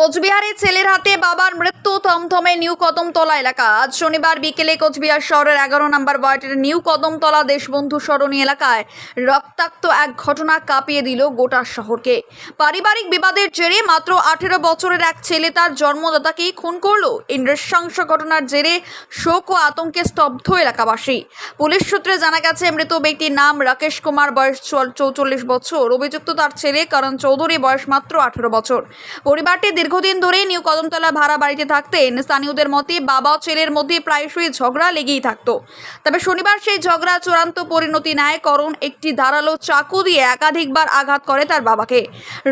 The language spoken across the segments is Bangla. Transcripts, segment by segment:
কোচবিহারে ছেলের হাতে বাবার মৃত্যু, থমথমে নিউ কদমতলা এলাকা। আজ শনিবার বিকেলে কোচবিহার শহরের এগারো নম্বর ওয়ার্ডের নিউ কদমতলা দেশবন্ধু সরণী এলাকায় রক্তাক্ত এক ঘটনা কাঁপিয়ে দিল গোটা শহরকে। পারিবারিক বিবাদের জেরে মাত্র আঠেরো বছরের এক ছেলে তার জন্মদাতাকেই খুন করল। এই নৃশংস ঘটনার জেরে শোক ও আতঙ্কে স্তব্ধ এলাকাবাসী। পুলিশ সূত্রে জানা গেছে, মৃত ব্যক্তির নাম রাকেশ কুমার, বয়স চৌচল্লিশ বছর। অভিযুক্ত তার ছেলে কারণ চৌধুরী, বয়স মাত্র আঠেরো বছর। পরিবারটি দীর্ঘদিন ধরে নিউ কদমতলা ভাড়া বাড়িতে থাকতেন। স্থানীয়দের মতে বাবা ছেলের মধ্যে প্রায়শই ঝগড়া লেগেই থাকতো। তবে শনিবার সেই ঝগড়া চূড়ান্ত পরিণতি নেয় করণ একটি ধারালো চাকু দিয়ে একাধিকবার আঘাত করে তার বাবাকে।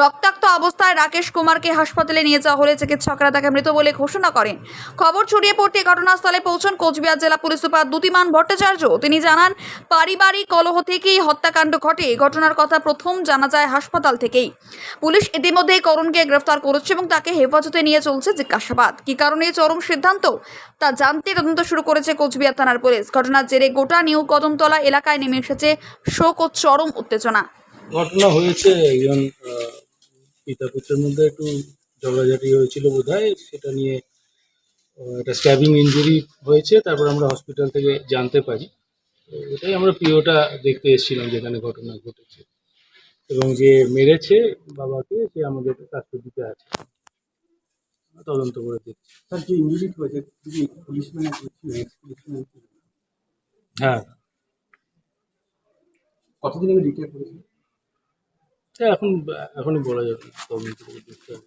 রক্তাক্ত অবস্থায় রাকেশ কুমারকে হাসপাতালে নিয়ে যাওয়া হলে চিকিৎসকরা তাকে মৃত বলে ঘোষণা করেন। খবর ছড়িয়ে পড়তে ঘটনাস্থলে পৌঁছন কোচবিহার জেলা পুলিশ সুপার দ্যুতিমান ভট্টাচার্য। তিনি জানান, পারিবারিক কলহ থেকেই হত্যাকাণ্ড ঘটে। ঘটনার কথা প্রথম জানা যায় হাসপাতাল থেকেই। পুলিশ ইতিমধ্যেই করণকে গ্রেফতার করেছে এবং তাকে হেফাজতে নিয়ে চলছে জিজ্ঞাসাবাদ কী কারণে চরম সিদ্ধান্ত? তা জানতে তদন্ত শুরু করেছে কোচবিহার থানার পুলিশ। ঘটনার জেরে গোটা নিউ কদমতলা এলাকায় নেমে এসেছে শোক ও চরম উত্তেজনা। ঘটনা হয়েছে, একজন পিতা পুত্রের মধ্যে একটু ঝগড়াঝাটি হয়েছিল বোধহয়। সেটা নিয়ে একটা স্ট্যাবিং ইঞ্জুরি হয়েছে, তারপর আমরা হসপিটাল থেকে জানতে পারি। এটাই আমরা পিওটা দেখতে এসেছিলাম যেখানে ঘটনা ঘটেছে। এবং যে মেরেছে বাবাকে, সে আমাদের কাস্টডিতে আছে তদন্ত করে দেখছি। স্যার যে ইঞ্জুরি হয়েছে যদি ছিলেন। এক্স হ্যাঁ। কতদিন আগে ডিটেল করেছেন তা এখন এখনই বলা যাবে তদন্ত করে দেখতে হবে।